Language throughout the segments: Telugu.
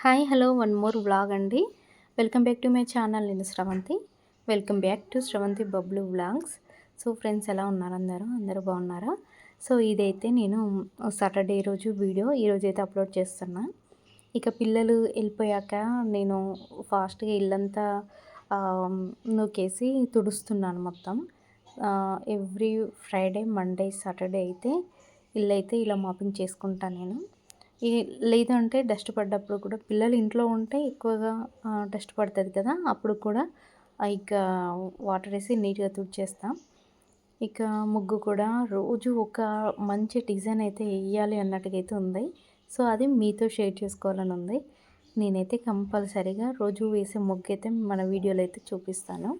Hi hello one more vlog అండి. Welcome back to my channel. నేను Sravanthi. Welcome back to Sravanthi Bablu vlogs. So friends ఎలా ఉన్నారు అందరూ? అందరూ బాగున్నారా? సో ఇదైతే నేను సాటర్డే రోజు వీడియో. ఈరోజు అయితే అప్లోడ్ చేస్తున్నా. ఇక పిల్లలు వెళ్ళిపోయాక నేను ఫాస్ట్గా ఇల్లంతా నూకేసి తుడుస్తున్నాను మొత్తం. ఎవ్రీ ఫ్రైడే మండే సాటర్డే అయితే ఇల్లు అయితే ఇలా మాపింగ్ చేసుకుంటాను నేను. లేదంటే డస్ట్ పడ్డప్పుడు కూడా పిల్లలు ఇంట్లో ఉంటే ఎక్కువగా డస్ట్ పడుతుంది కదా అప్పుడు కూడా ఇక వాటర్ వేసి నీట్గా తుడిచేస్తాం. ఇక ముగ్గు కూడా రోజు ఒక మంచి డిజైన్ అయితే వేయాలి అన్నట్టుగా అయితే ఉంది. సో అది మీతో షేర్ చేసుకోవాలని ఉంది. నేనైతే కంపల్సరీగా రోజు వేసే ముగ్గు అయితే మన వీడియోలో అయితే చూపిస్తాను.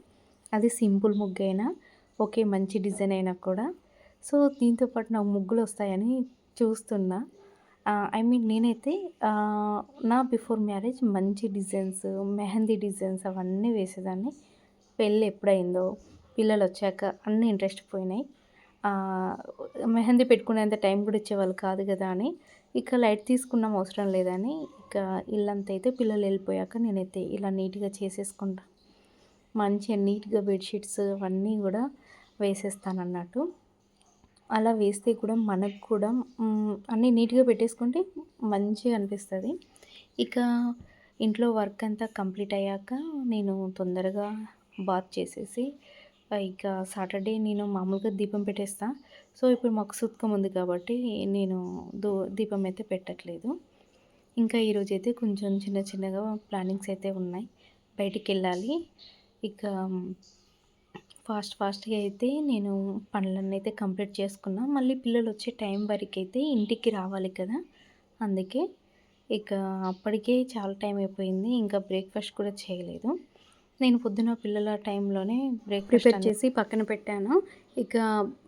అది సింపుల్ ముగ్గు అయినా ఓకే మంచి డిజైన్ అయినా కూడా. సో దీంతో పాటు నాకు ముగ్గులు వస్తాయని చూస్తున్నా. ఐ మీన్ నేనైతే నా బిఫోర్ మ్యారేజ్ మంచి డిజైన్స్ మెహందీ డిజైన్స్ అవన్నీ వేసేదాన్ని. పెళ్ళి ఎప్పుడైందో పిల్లలు వచ్చాక అన్నీ ఇంట్రెస్ట్ పోయినాయి. మెహందీ పెట్టుకునేంత టైం కూడా ఇచ్చేవాళ్ళు కాదు కదా అని. ఇక లైట్ తీసుకున్నాం అవసరం లేదని. ఇక ఇల్లంతా అయితే పిల్లలు వెళ్ళిపోయాక నేనైతే ఇలా నీట్గా చేసేసుకుంటా. మంచిగా నీట్గా బెడ్షీట్స్ అవన్నీ కూడా వేసేస్తాను అన్నట్టు అలా వేస్తే కూడా మనకు కూడా అన్నీ నీట్గా పెట్టేసుకుంటే మంచిగా అనిపిస్తుంది. ఇక ఇంట్లో వర్క్ అంతా కంప్లీట్ అయ్యాక నేను తొందరగా బాత్ చేసేసి ఇక సాటర్డే నేను మామూలుగా దీపం పెట్టేస్తా. సో ఇప్పుడు మాకు సుత్కం ఉంది కాబట్టి నేను దో దీపం అయితే పెట్టట్లేదు. ఇంకా ఈరోజు అయితే కొంచెం చిన్న చిన్నగా ప్లానింగ్స్ అయితే ఉన్నాయి. బయటికి వెళ్ళాలి. ఇక ఫాస్ట్ ఫాస్ట్గా అయితే నేను పనులన్నీ అయితే కంప్లీట్ చేసుకున్నా. మళ్ళీ పిల్లలు వచ్చే టైం వరకు అయితే ఇంటికి రావాలి కదా! అందుకే ఇక అప్పటికే చాలా టైం అయిపోయింది. ఇంకా బ్రేక్ఫాస్ట్ కూడా చేయలేదు. నేను పొద్దున పిల్లల టైంలోనే బ్రేక్ ప్రిపేర్ చేసి పక్కన పెట్టాను. ఇక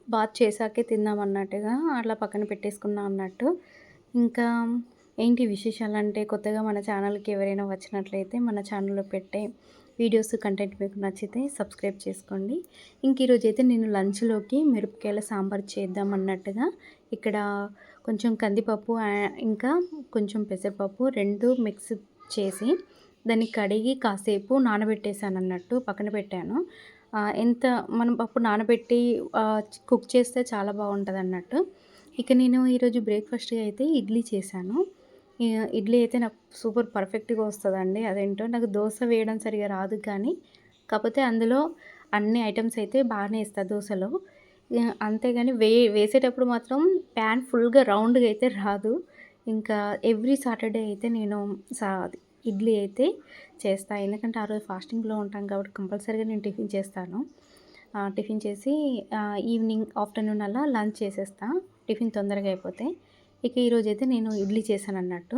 బాత్ చేశాకే తిందామన్నట్టుగా అట్లా పక్కన పెట్టేసుకున్నా అన్నట్టు. ఇంకా ఏంటి విశేషాలు అంటే కొత్తగా మన ఛానల్కి ఎవరైనా వచ్చినట్లయితే మన ఛానల్లో పెట్టే వీడియోస్ కంటెంట్ మీకు నచ్చితే సబ్స్క్రైబ్ చేసుకోండి. ఇంక ఈరోజు అయితే నేను లంచ్లోకి మిరపకాయల సాంబార్ చేద్దాం అన్నట్టుగా ఇక్కడ కొంచెం కందిపప్పు ఇంకా కొంచెం పెసరపప్పు రెండు మిక్స్ చేసి దాన్ని కడిగి కాసేపు నానబెట్టేశాను అన్నట్టు పక్కన పెట్టాను. ఎంత మనం పప్పు నానబెట్టి కుక్ చేస్తే చాలా బాగుంటుంది అన్నట్టు ఇక నేను ఈరోజు బ్రేక్ఫాస్ట్గా అయితే ఇడ్లీ చేశాను. ఇడ్లీ అయితే నాకు సూపర్ పర్ఫెక్ట్గా వస్తుందండి. అదేంటో నాకు దోశ వేయడం సరిగా రాదు కానీ కాకపోతే అందులో అన్ని ఐటమ్స్ అయితే బాగానే ఇస్తా దోశలో. అంతేగాని వే వేసేటప్పుడు మాత్రం ప్యాన్ ఫుల్గా రౌండ్గా అయితే రాదు. ఇంకా ఎవ్రీ సాటర్డే అయితే నేను సా ఇడ్లీ అయితే చేస్తాను ఎందుకంటే ఆ రోజు ఫాస్టింగ్లో ఉంటాం కాబట్టి కంపల్సరీగా నేను టిఫిన్ చేస్తాను. టిఫిన్ చేసి ఈవినింగ్ ఆఫ్టర్నూన్ అలా లంచ్ చేసేస్తాను టిఫిన్ తొందరగా అయిపోతే. ఇక ఈరోజు అయితే నేను ఇడ్లీ చేశాను అన్నట్టు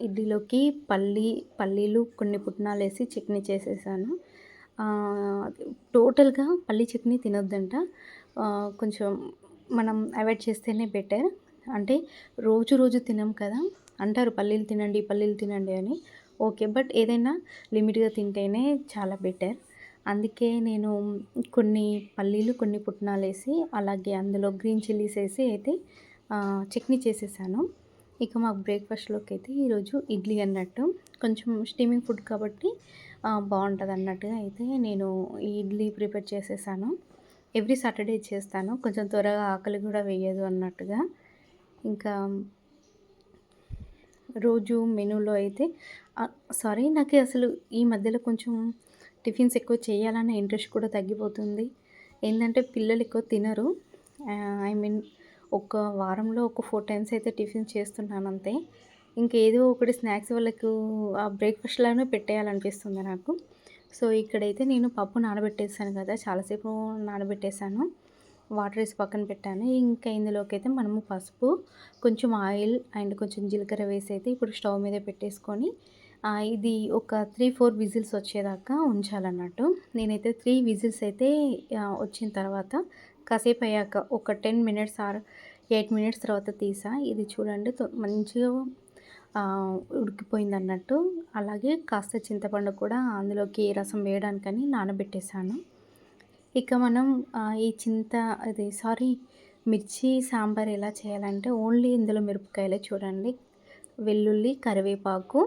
ఇడ్లీలోకి పల్లి పల్లీలు కొన్ని పుట్నాలు వేసి చట్నీ చేసేసాను. టోటల్గా పల్లి చట్నీ తినొద్దంట. కొంచెం మనం అవాయిడ్ చేస్తేనే బెటర్. అంటే రోజు రోజు తినం కదా అంటారు పల్లీలు తినండి పల్లీలు తినండి అని. ఓకే బట్ ఏదైనా లిమిట్గా తింటేనే చాలా బెటర్. అందుకే నేను కొన్ని పల్లీలు కొన్ని పుట్నాలు వేసి అలాగే అందులో గ్రీన్ చిల్లీస్ వేసి అయితే చట్నీ చేసేసాను. ఇక మాకు బ్రేక్ఫాస్ట్లోకి అయితే ఈరోజు ఇడ్లీ అన్నట్టు. కొంచెం స్టీమింగ్ ఫుడ్ కాబట్టి బాగుంటుంది అన్నట్టుగా అయితే నేను ఈ ఇడ్లీ ప్రిపేర్ చేసేసాను. ఎవ్రీ సాటర్డే చేస్తాను. కొంచెం త్వరగా ఆకలి కూడా వేయదు అన్నట్టుగా. ఇంకా రోజు మెనూలో అయితే సారీ నాకు అసలు ఈ మధ్యలో కొంచెం టిఫిన్స్ ఎక్కువ చేయాలనే ఇంట్రెస్ట్ కూడా తగ్గిపోతుంది. ఏంటంటే పిల్లలు ఎక్కువ తినరు. ఐ మీన్ ఒక వారంలో ఒక ఫోర్ టైమ్స్ అయితే టిఫిన్ చేస్తున్నాను అంతే ఇంకేదో ఒకటి స్నాక్స్ వాళ్ళకు ఆ బ్రేక్ఫాస్ట్లానే పెట్టేయాలనిపిస్తుంది నాకు. సో ఇక్కడైతే నేను పప్పు నానబెట్టేసాను కదా చాలాసేపు నానబెట్టేసాను వాటర్ వేసి పక్కన పెట్టాను. ఇంకా ఇందులోకి అయితే మనము పసుపు కొంచెం ఆయిల్ అండ్ కొంచెం జీలకర్ర వేసి అయితే ఇప్పుడు స్టవ్ మీద పెట్టేసుకొని ఇది ఒక త్రీ ఫోర్ విజిల్స్ వచ్చేదాకా ఉంచాలన్నట్టు. నేనైతే త్రీ విజిల్స్ అయితే వచ్చిన తర్వాత కాసేపు అయ్యాక ఒక ten minutes or eight minutes తర్వాత తీసా. ఇది చూడండి మంచిగా ఉడికిపోయింది అన్నట్టు అలాగే కాస్త చింతపండు కూడా అందులోకి రసం వేయడానికని నానబెట్టేశాను. ఇక మనం ఈ చింత అది సారీ మిర్చి సాంబార్ ఎలా చేయాలంటే ఓన్లీ ఇందులో మిరపకాయలే చూడండి. వెల్లుల్లి కరివేపాకు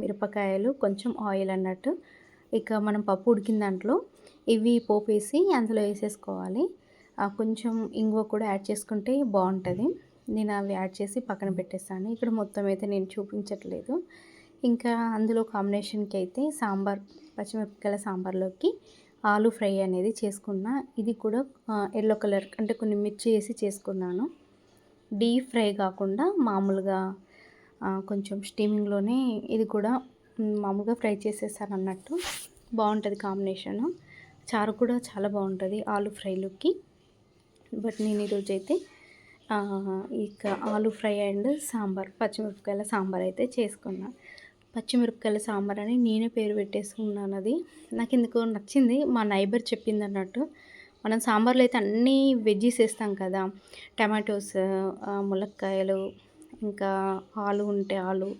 మిరపకాయలు కొంచెం ఆయిల్ అన్నట్టు. ఇక మనం పప్పు ఉడికిన దాంట్లో ఇవి పోపేసి అందులో వేసేసుకోవాలి. కొంచెం ఇంగువ కూడా యాడ్ చేసుకుంటే బాగుంటుంది. నేను అవి యాడ్ చేసి పక్కన పెట్టేస్తాను. ఇక్కడ మొత్తం అయితే నేను చూపించట్లేదు. ఇంకా అందులో కాంబినేషన్కి అయితే సాంబార్ పచ్చిమిరపకాయల సాంబార్లోకి ఆలు ఫ్రై అనేది చేసుకున్నా. ఇది కూడా ఎల్లో కలర్ అంటే కొన్ని మిర్చి వేసి చేసుకున్నాను. డీప్ ఫ్రై కాకుండా మామూలుగా కొంచెం స్టీమింగ్లోనే ఇది కూడా మామూలుగా ఫ్రై చేసేసాను అన్నట్టు. బాగుంటుంది కాంబినేషను. చారు కూడా చాలా బాగుంటుంది ఆలు ఫ్రైలోకి. బట్ నేను ఈరోజు అయితే ఇక ఆలు ఫ్రై అండ్ సాంబార్ పచ్చిమిరపకాయల సాంబార్ అయితే చేసుకున్నా. పచ్చిమిరపకాయల సాంబార్ అని నేనే పేరు పెట్టేసుకున్నాను అది. నాకు ఎందుకు నచ్చింది. మా నైబర్ చెప్పింది అన్నట్టు మనం సాంబార్లో అయితే అన్నీ వెజ్జీస్ వేస్తాం కదా. టమాటోస్ ములక్కాయలు ఇంకా ఆలు ఉంటే ఆలు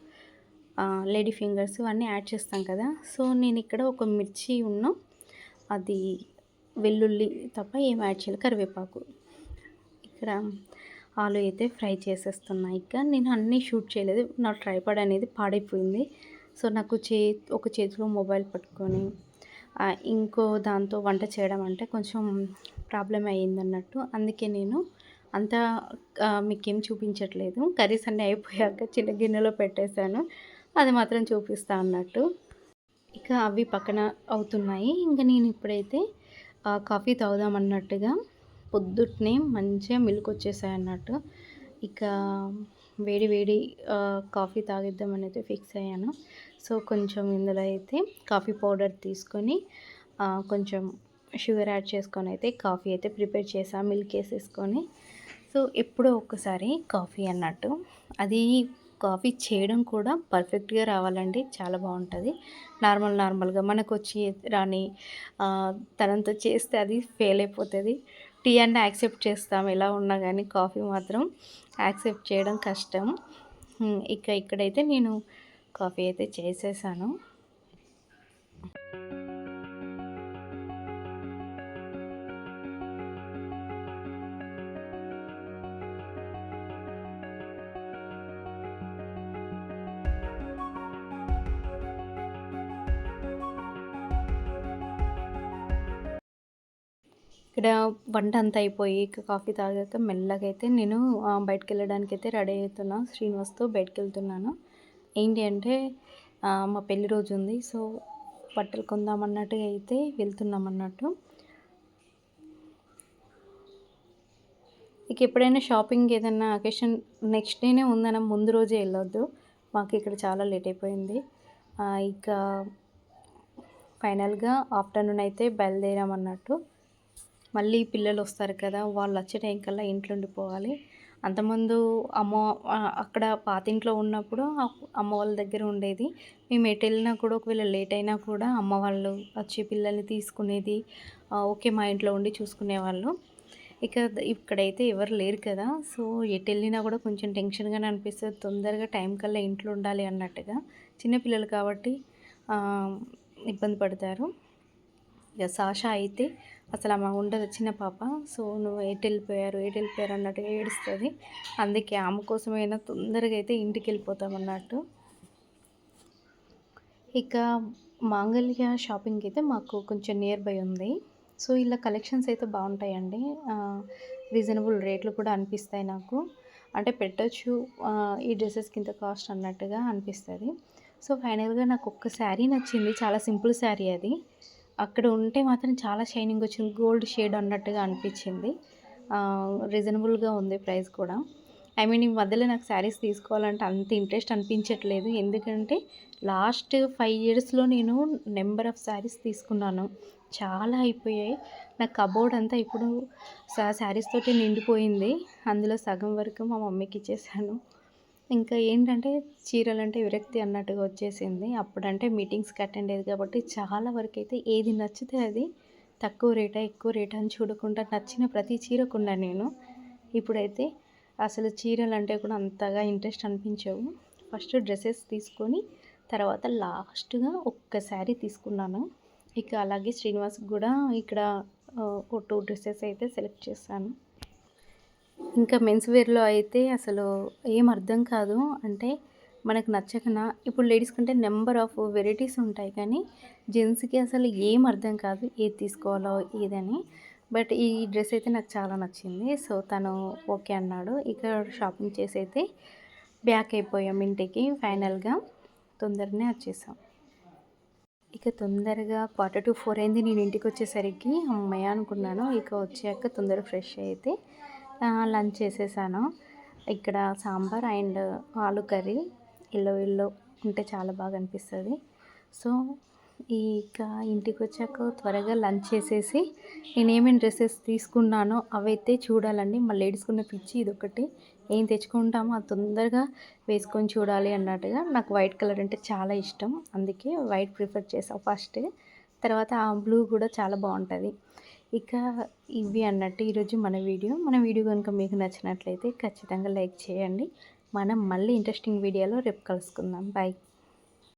లేడీ ఫింగర్స్ ఇవన్నీ యాడ్ చేస్తాం కదా. సో నేను ఇక్కడ ఒక మిర్చి ఉన్న అది వెల్లుల్లి తప్ప ఏం యాడ్ చేయాలి? కరివేపాకు. ఇక్కడ ఆలు అయితే ఫ్రై చేసేస్తున్నా. ఇక నేను అన్నీ షూట్ చేయలేదు. నా ట్రైపాడ్ అనేది పాడైపోయింది. సో నాకు చే ఒక చేతిలో మొబైల్ పట్టుకొని ఇంకో దాంతో వంట చేయడం అంటే కొంచెం ప్రాబ్లం అయ్యింది అన్నట్టు. అందుకే నేను అంతా మీకేం చూపించట్లేదు. కర్రీస్ అన్నీ అయిపోయాక చిన్న గిన్నెలో పెట్టేశాను. అది మాత్రం చూపిస్తా అన్నట్టు. ఇక అవి పక్కన అవుతున్నాయి. ఇంకా నేను ఇప్పుడైతే కాఫీ తాగుదాం అన్నట్టుగా పొద్దుట్నే మంచిగా మిల్క్ వచ్చేసాయి అన్నట్టు. ఇక వేడి వేడి కాఫీ తాగిద్దామని అయితే ఫిక్స్ అయ్యాను. సో కొంచెం ఇందులో అయితే కాఫీ పౌడర్ తీసుకొని కొంచెం షుగర్ యాడ్ చేసుకొని అయితే కాఫీ అయితే ప్రిపేర్ చేసా మిల్క్ వేసేసుకొని. సో ఎప్పుడో ఒక్కసారి కాఫీ అన్నట్టు. అది కాఫీ చేయడం కూడా పర్ఫెక్ట్గా రావాలండి. చాలా బాగుంటుంది. నార్మల్ నార్మల్గా మనకు వచ్చి రాని తనంతో చేస్తే అది ఫెయిల్ అయిపోతుంది. టీ అంటే యాక్సెప్ట్ చేస్తాం. ఎలా ఉన్నా కానీ కాఫీ మాత్రం యాక్సెప్ట్ చేయడం కష్టం. ఇక ఇక్కడైతే నేను కాఫీ అయితే చేసేసాను. ఇక్కడ వంట అంతా అయిపోయి కాఫీ తాగాక మెల్లగా అయితే నేను బయటకు వెళ్ళడానికి అయితే రెడీ అవుతున్నా. శ్రీనివాస్తో బయటకు వెళ్తున్నాను ఏంటి అంటే మా పెళ్ళి రోజు ఉంది. సో బట్టలు కొందాం అయితే వెళ్తున్నాం అన్నట్టు ఇక ఎప్పుడైనా షాపింగ్ ఏదైనా అకేషన్ నెక్స్ట్ డేనే ఉందన్న ముందు రోజే వెళ్ళొద్దు. మాకు ఇక్కడ చాలా లేట్ అయిపోయింది. ఇక ఫైనల్గా ఆఫ్టర్నూన్ అయితే బయలుదేరామన్నట్టు. మళ్ళీ పిల్లలు వస్తారు కదా వాళ్ళు వచ్చే టైం కల్లా ఇంట్లో ఉండిపోవాలి. అంతకుముందు అమ్మ అక్కడ పాతింట్లో ఉన్నప్పుడు అమ్మ వాళ్ళ దగ్గర ఉండేది. మేము ఎటు వెళ్ళినా కూడా ఒకవేళ లేట్ అయినా కూడా అమ్మ వాళ్ళు వచ్చి పిల్లల్ని తీసుకునేది ఓకే మా ఇంట్లో ఉండి చూసుకునేవాళ్ళు. ఇక ఇక్కడైతే ఎవరు లేరు కదా సో ఎటు వెళ్ళినా కూడా కొంచెం టెన్షన్గానే అనిపిస్తుంది. తొందరగా టైం కల్లా ఇంట్లో ఉండాలి అన్నట్టుగా. చిన్నపిల్లలు కాబట్టి ఇబ్బంది పడతారు. ఇక సాషా అయితే అసలు ఆమె ఉండదు చిన్న పాప. సో నువ్వు ఎటు వెళ్ళిపోయారు ఎటు వెళ్ళిపోయారు అన్నట్టుగా ఏడుస్తుంది. అందుకే ఆమె కోసమైనా తొందరగా అయితే ఇంటికి వెళ్ళిపోతాం అన్నట్టు. ఇక మాంగళ్య షాపింగ్ అయితే మాకు కొంచెం నియర్ బై ఉంది. సో ఇలా కలెక్షన్స్ అయితే బాగుంటాయండి. రీజనబుల్ రేట్లు కూడా అనిపిస్తాయి నాకు. అంటే పెట్టచ్చు ఈ డ్రెస్సెస్కి ఇంత కాస్ట్ అన్నట్టుగా అనిపిస్తుంది. సో ఫైనల్గా నాకు ఒక్క శారీ నచ్చింది. చాలా సింపుల్ శారీ అది. అక్కడ ఉంటే మాత్రం చాలా షైనింగ్ వచ్చింది. గోల్డ్ షేడ్ అన్నట్టుగా అనిపించింది. రీజనబుల్గా ఉంది ప్రైస్ కూడా. ఐ మీన్ ఈ మధ్యలో నాకు శారీస్ తీసుకోవాలంటే అంత ఇంట్రెస్ట్ అనిపించట్లేదు. ఎందుకంటే లాస్ట్ ఫైవ్ ఇయర్స్లో నేను నెంబర్ ఆఫ్ శారీస్ తీసుకున్నాను. చాలా అయిపోయాయి. నా కబోర్డ్ అంతా ఇప్పుడు శారీస్ తోటి నిండిపోయింది. అందులో సగం వరకు మా మమ్మీకి ఇచ్చేసాను. ఇంకా ఏంటంటే చీరలు అంటే విరక్తి అన్నట్టుగా వచ్చేసింది. అప్పుడంటే మీటింగ్స్కి అటెండ్ అయ్యేది కాబట్టి చాలా వరకు అయితే ఏది నచ్చితే అది తక్కువ రేటా ఎక్కువ రేటా అని చూడకుండా నచ్చిన ప్రతి చీర కొన్నా నేను. ఇప్పుడైతే అసలు చీరలు అంటే కూడా అంతగా ఇంట్రెస్ట్ అనిపించవు. ఫస్ట్ డ్రెస్సెస్ తీసుకొని తర్వాత లాస్ట్గా ఒక్క శారీ తీసుకున్నాను. ఇక అలాగే శ్రీనివాస్ కూడా ఇక్కడ ఒక టూ డ్రెస్సెస్ అయితే సెలెక్ట్ చేశాను. ఇంకా మెన్స్ వేర్లో అయితే అసలు ఏం అర్థం కాదు. అంటే మనకు నచ్చకనా? ఇప్పుడు లేడీస్ కంటే నెంబర్ ఆఫ్ వెరైటీస్ ఉంటాయి కానీ జెంట్స్కి అసలు ఏం అర్థం కాదు. ఏది తీసుకోవాలో ఏదని. బట్ ఈ డ్రెస్ అయితే నాకు చాలా నచ్చింది. సో తను ఓకే అన్నాడు. ఇక్కడ షాపింగ్ చేసి అయితే బ్యాక్ అయిపోయాం ఇంటికి ఫైనల్గా. తొందరనే వచ్చేసాం. ఇక తొందరగా క్వార్టర్ టు ఫోర్ అయింది. నేను ఇంటికి వచ్చేసరికి అమ్మయ్య అనుకున్నాను. ఇక వచ్చాక తొందరగా ఫ్రెష్ అయితే లంచ్ చేసేసాను. ఇక్కడ sambar and aloo curry. Yellow yellow ఉంటే చాలా బాగా అనిపిస్తుంది. సో ఇక ఇంటికి వచ్చాక త్వరగా లంచ్ చేసేసి నేను డ్రెస్సెస్ తీసుకున్నానో అవైతే చూడాలండి. మళ్ళీ లేడీస్కున్న పిచ్చి ఇది ఒకటి ఏం తెచ్చుకుంటామో అది తొందరగా వేసుకొని చూడాలి అన్నట్టుగా. నాకు వైట్ కలర్ అంటే చాలా ఇష్టం. అందుకే వైట్ ప్రిఫర్ చేసాను ఫస్ట్. తర్వాత ఆ బ్లూ కూడా చాలా బాగుంటుంది. ఇక ఇవి అన్నట్టు ఈరోజు మన వీడియో. మన వీడియో కనుక మీకు నచ్చినట్లయితే ఖచ్చితంగా లైక్ చేయండి. మనం మళ్ళీ ఇంట్రెస్టింగ్ వీడియోలో రేపు కలుసుకుందాం. బాయ్